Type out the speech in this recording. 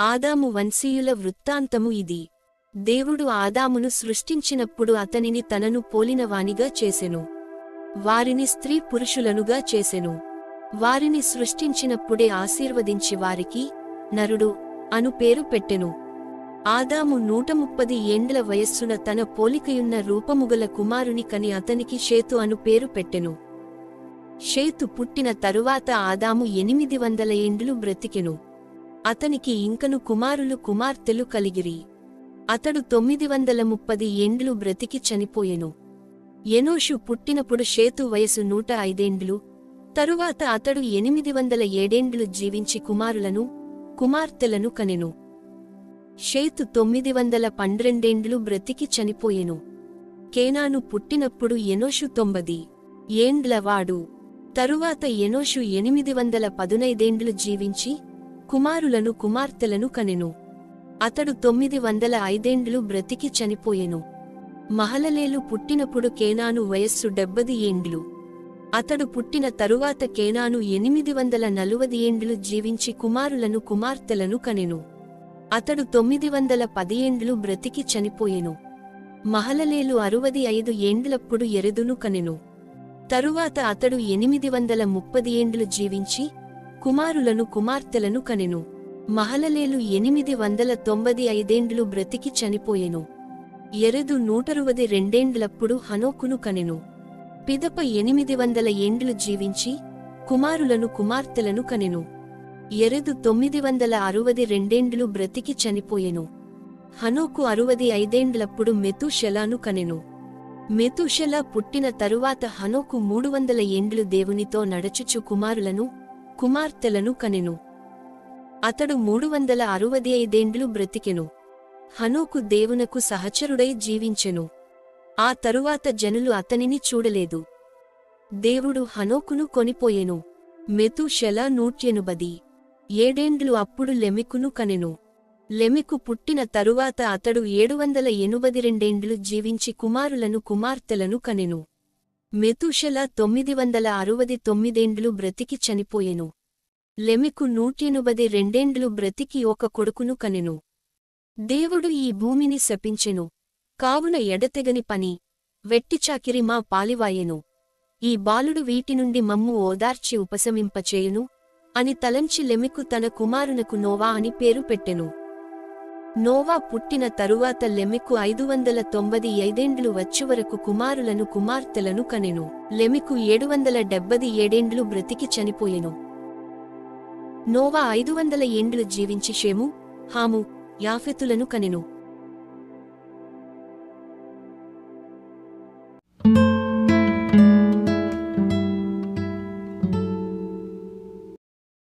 ఆదాము వంశీయుల వృత్తాంతము ఇది. దేవుడు ఆదామును సృష్టించినప్పుడు అతనిని తనను పోలినవానిగా చేసెను. వారిని స్త్రీ పురుషులనుగా చేసెను. వారిని సృష్టించినప్పుడే ఆశీర్వదించి వారికి నరుడు అను పేరు పెట్టెను. ఆదాము నూట ముప్పది ఏండ్ల వయస్సున తన పోలికయున్న రూపముగల కుమారుని కని అతనికి షేతు అను పేరు పెట్టెను. షేతు పుట్టిన తరువాత ఆదాము ఎనిమిది వందల ఏండ్లు బ్రతికెను. అతనికి ఇంకను కుమారులు కుమార్తెలు కలిగిరి. అతడు తొమ్మిది వందల ముప్పది ఏండ్లు బ్రతికి చనిపోయెను. ఎనోషు పుట్టినప్పుడు షేతు వయసు నూట ఐదేండ్లు. తరువాత అతడు ఎనిమిది వందల ఏడేండ్లు జీవించి కుమారులను కుమార్తెలను కనెను. షేతు తొమ్మిది వందల పన్నెండేండ్లు బ్రతికి చనిపోయెను. కేనాను పుట్టినప్పుడు ఎనోషు తొంభది ఏండ్లవాడు తరువాత ఎనోషు ఎనిమిది వందల పదునైదేండ్లు జీవించి కుమారులను కుమార్తెలను కనెను. అతడు తొమ్మిది వందల ఐదేండ్లు బ్రతికి చనిపోయెను. మహలలేలు పుట్టినప్పుడు కేనాను వయస్సు డెబ్బది ఏండ్లు. అతడు పుట్టిన తరువాత కేనాను ఎనిమిది వందల నలువది ఏండ్లు జీవించి కుమారులను కుమార్తెలను కనెను. అతడు తొమ్మిది వందల పదియేండ్లు బ్రతికి చనిపోయెను. మహలలేలు అరువది ఐదు ఏండ్లప్పుడు ఎరుదును కనెను. తరువాత అతడు ఎనిమిది వందల ముప్పది ఏండ్లు జీవించి కుమారులను కుమార్తెలను కనెను. మహలలేలు ఎనిమిది వందల తొంభది ఐదేండ్లు బ్రతికి చనిపోయెను. ఎరదు నూటరువది రెండేండ్లప్పుడు హనోకును కనెను. పిదప ఎనిమిది వందల ఏండ్లు జీవించి కుమారులను కుమార్తెలను కనెను. ఎరదు తొమ్మిది వందల అరువది రెండేండ్లు బ్రతికి చనిపోయెను. హనోకు అరువది ఐదేండ్లప్పుడు మెతుషెలాను కనెను. మెతుషెలా పుట్టిన తరువాత హనోకు మూడు వందల ఏండ్లు దేవునితో నడచుచు కుమారులను కుమార్తెలను కనెను. అతడు మూడు వందల అరువది ఐదేండ్లు బ్రతికెను. హనుకు దేవునకు సహచరుడై జీవించెను. ఆ తరువాత జనులు అతనిని చూడలేదు. దేవుడు హనోకును కొనిపోయెను. మెతుషెల నూట్యెనుబది ఏడేండ్లు అప్పుడు లెమికును కనెను. లెమికు పుట్టిన తరువాత అతడు ఏడు వందల ఎనుబది రెండేండ్లు జీవించి కుమారులను కుమార్తెలను కనెను. మెతుషెల తొమ్మిది వందల అరువది తొమ్మిదేండ్లు బ్రతికి చనిపోయెను. లెమికు నూటెనుబది రెండేండ్లు బ్రతికి ఒక కొడుకును కనెను. దేవుడు ఈ భూమిని శపించెను. కావున ఎడతెగని పని వెట్టిచాకిరి మా పాలివాయెను. ఈ బాలుడు వీటి నుండి మమ్ము ఓదార్చి ఉపశమింపచేయును అని తలంచి లెమికు తన కుమారునకు నోవా అని పేరు పెట్టెను. నోవా పుట్టిన తరువాత లెమికు ఐదు వందల తొంభది ఐదేండ్లు వచ్చువరకు కుమారులను కుమార్తెలను కనెను. లెమికు ఏడు వందల డెబ్బది ఏడేండ్లు బ్రతికి చనిపోయెను. నోవా ఐదు వందల ఏండ్లు జీవించి షేము హాము యాఫెతులను కనెను.